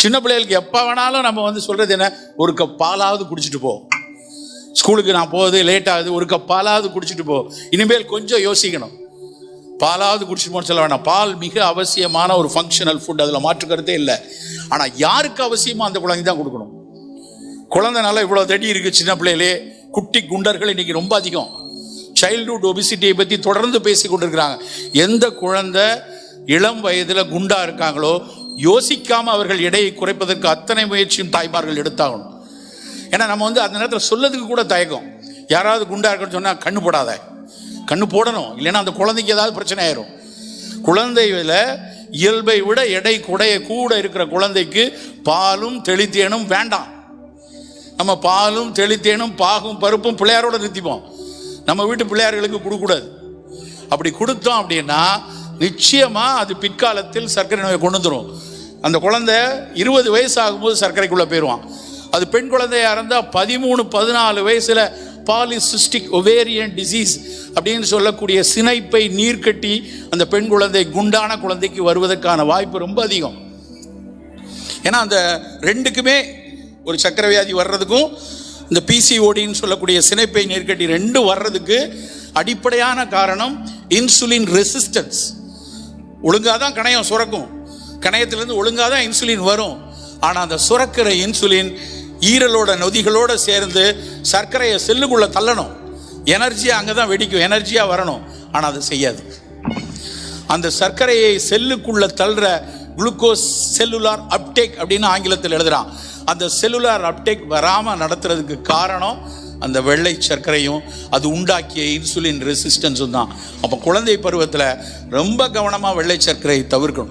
சின்ன பிள்ளைகளுக்கு எப்போ வேணாலும் நம்ம வந்து சொல்கிறது என்ன? ஒரு கப் பாலாவது குடிச்சிட்டு போ. ஸ்கூலுக்கு நான் போகுது லேட் ஆகுது. ஒரு கப் பாலாவது குடிச்சிட்டு போ. இனிமேல் கொஞ்சம் யோசிக்கணும். பாலாவது குடிச்சிட்டு போன்னு சொல்ல வேணாம். பால் மிக அவசியமான ஒரு ஃபங்க்ஷனல் ஃபுட் அதில் மாற்றுக்கிறதே இல்லை. ஆனால் யாருக்கு அவசியமோ அந்த குழந்தை தான் கொடுக்கணும். குழந்தைனால இவ்வளோ தடி இருக்குது சின்ன பிள்ளையிலே. குட்டி குண்டர்கள் இன்னைக்கு ரொம்ப அதிகம். சைல்டுஹுட் ஒபிசிட்டியை பற்றி தொடர்ந்து பேசி கொண்டிருக்கிறாங்க. எந்த குழந்தை இளம் வயதில் குண்டாக இருக்காங்களோ யோசிக்காம அவர்கள் எடையை குறைப்பதற்கு அத்தனை முயற்சியும் தாய்மார்கள் எடுத்தாகணும். ஏன்னா நம்ம வந்து அந்த நேரத்தில் சொல்லதுக்கு கூட தயக்கம். யாராவது குண்டா இருக்குன்னு சொன்னால் கண்ணு போடாத. கண்ணு போடணும். இல்லைன்னா அந்த குழந்தைக்கு ஏதாவது பிரச்சனை ஆயிரும். குழந்தையில இயல்பை விட எடை குடைய கூட இருக்கிற குழந்தைக்கு பாலும் தெளித்தேனும் வேண்டாம். நம்ம பாலும் தெளித்தேனும் பாகும் பருப்பும் பிள்ளையாரோட நிறுத்திப்போம். நம்ம வீட்டு பிள்ளையார்களுக்கு கொடுக்கூடாது அப்படி கொடுத்தோம் அப்படின்னா நிச்சயமா அது பிற்காலத்தில் சர்க்கரை நோயை கொண்டு வந்துடும் அந்த குழந்தை இருபது வயசு ஆகும்போது சர்க்கரைக்குள்ளே போயிடுவான் அது பெண் குழந்தையாக இருந்தால் பதிமூணு பதினாலு வயசில் பாலிசிஸ்டிக் ஒவேரியன் டிசீஸ் அப்படின்னு சொல்லக்கூடிய சினைப்பை நீர் கட்டி அந்த பெண் குழந்தை குண்டான குழந்தைக்கு வருவதற்கான வாய்ப்பு ரொம்ப அதிகம். ஏன்னா அந்த ரெண்டுக்குமே ஒரு சக்கரவியாதி வர்றதுக்கும் இந்த பிசிஓடின்னு சொல்லக்கூடிய சினைப்பை நீர்க்கட்டி ரெண்டும் வர்றதுக்கு அடிப்படையான காரணம் இன்சுலின் ரெசிஸ்டன்ஸ் ஒழுங்காக தான் கணையம் சுரக்கும். கணையத்திலேருந்து ஒழுங்காக தான் இன்சுலின் வரும். ஆனால் அந்த சுரக்கிற இன்சுலின் ஈரலோட நொதிகளோடு சேர்ந்து சர்க்கரையை செல்லுக்குள்ளே தள்ளணும். எனர்ஜியாக அங்கே தான் வெடிக்கும். எனர்ஜியாக வரணும். ஆனால் அது செய்யாது. அந்த சர்க்கரையை செல்லுக்குள்ளே தள்ளுற குளுக்கோஸ் செல்லுலார் அப்டேக் அப்படின்னு ஆங்கிலத்தில் எழுதுகிறான் அந்த செல்லுலார் அப்டேக் வராமல் நடத்துறதுக்கு காரணம் அந்த வெள்ளை சர்க்கரையும் அது உண்டாக்கிய இன்சுலின் ரெசிஸ்டன்ஸும் தான். அப்போ குழந்தை பருவத்தில் ரொம்ப கவனமாக வெள்ளை சர்க்கரையை தவிர்க்கணும்.